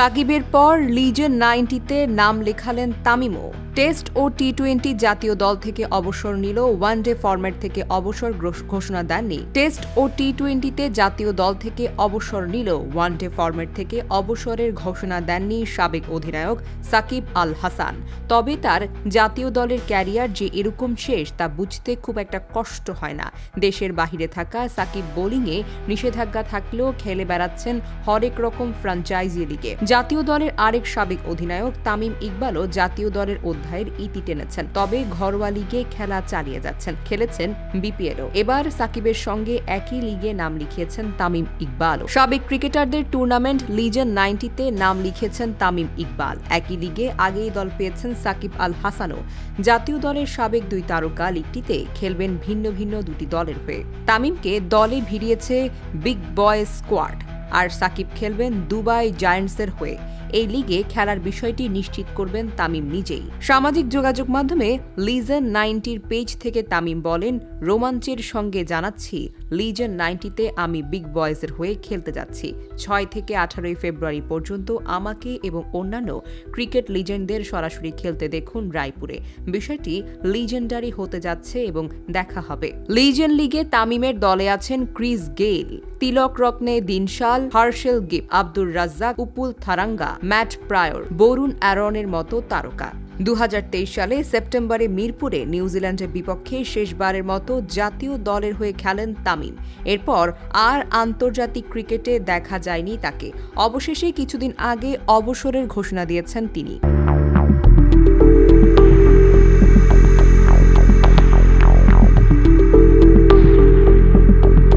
সাকিবের পর লিজেন নাইনটিতে নাম লেখালেন তামিমও। টেস্ট ও টি টোয়েন্টি জাতীয় দল থেকে অবসর নিল, ওয়ানডে ফরম্যাট থেকে অবসর ঘোষণা দেননি। টেস্ট ও টি টোয়েন্টিতে জাতীয় দল থেকে অবসর নিল, ওয়ানডে ফরম্যাট থেকে অবসরের ঘোষণা দেননি সাবেক অধিনায়ক সাকিব আল হাসান। তবে তার জাতীয় দলের ক্যারিয়ার যে এরকম শেষ তা বুঝতে খুব একটা কষ্ট হয় না। দেশের বাহিরে থাকা সাকিব বোলিংয়ে নিষেধাজ্ঞা থাকলেও খেলে বেড়াচ্ছেন হরেক রকম ফ্র্যাঞ্চাইজি লিগে। জাতীয় দলের আরেক সাবেক অধিনায়ক তামিম ইকবালও জাতীয় দলের অধ্যায়ের ইতি টেনেছেন। তবে ঘরোয়া লিগে খেলা চালিয়ে যাচ্ছেন, খেলেছেন বিপিএলও। এবার সাকিবের সঙ্গে একই লিগে নাম লিখিয়েছেন তামিম ইকবালও। সাবেক ক্রিকেটারদের টুর্নামেন্ট লিজেন নাইনটিতে নাম লিখেছেন তামিম ইকবাল। একই লিগে আগেই দল পেয়েছেন সাকিব আল হাসানও। জাতীয় দলের সাবেক দুই তারকা লিগটিতে খেলবেন ভিন্ন ভিন্ন দুটি দলের হয়ে। তামিমকে দলে ভিড়িয়েছে বিগ বয় স্কোয়াড। আর সাকিব খেলবেন দুবাই জায়ান্টসের হয়ে। এই লিগে খেলার বিষয়টি নিশ্চিত করবেন তামিম নিজেই। সামাজিক যোগাযোগ মাধ্যমে লিজেন নাইনটির পেজ থেকে তামিম বলেন, রোমাঞ্চের সঙ্গে জানাচ্ছি, লিজেন নাইনটিতে আমি বিগ বয়েজের হয়ে খেলতে যাচ্ছি। ছয় থেকে আঠারোই ফেব্রুয়ারি পর্যন্ত আমাকে এবং অন্যান্য ক্রিকেট লিজেন্ডদের সরাসরি খেলতে দেখুন রায়পুরে। বিষয়টি লিজেন্ডারি হতে যাচ্ছে এবং দেখা হবে। লিজেন লিগে তামিমের দলে আছেন Chris Gayle. Tillakaratne Dilshan, Herschelle গিপ Abdur Razzak, Upul Tharanga, Matt Prior, Varun অ্যারনের মতো তারকা। দু হাজার তেইশ সালে সেপ্টেম্বরে মিরপুরে নিউজিল্যান্ডের বিপক্ষে শেষবারের মতো জাতীয় দলের হয়ে খেলেন তামিম। এরপর আর আন্তর্জাতিক ক্রিকেটে দেখা যায়নি তাকে। অবশেষে কিছুদিন আগে অবসরের ঘোষণা দিয়েছেন তিনি।